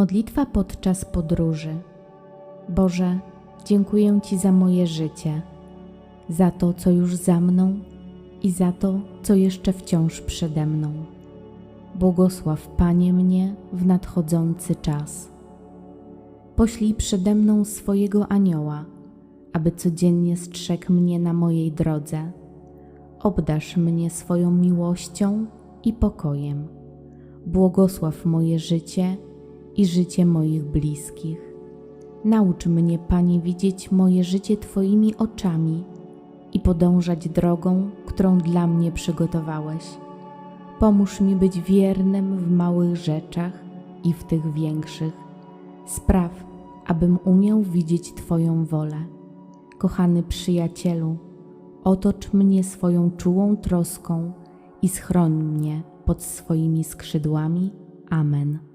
Modlitwa podczas podróży. Boże, dziękuję Ci za moje życie, za to, co już za mną i za to, co jeszcze wciąż przede mną. Błogosław Panie mnie w nadchodzący czas. Poślij przede mną swojego anioła, aby codziennie strzegł mnie na mojej drodze. Obdasz mnie swoją miłością i pokojem. Błogosław moje życie i życie moich bliskich. Naucz mnie, Panie, widzieć moje życie Twoimi oczami i podążać drogą, którą dla mnie przygotowałeś. Pomóż mi być wiernym w małych rzeczach i w tych większych. Spraw, abym umiał widzieć Twoją wolę. Kochany przyjacielu, otocz mnie swoją czułą troską i schroń mnie pod swoimi skrzydłami. Amen.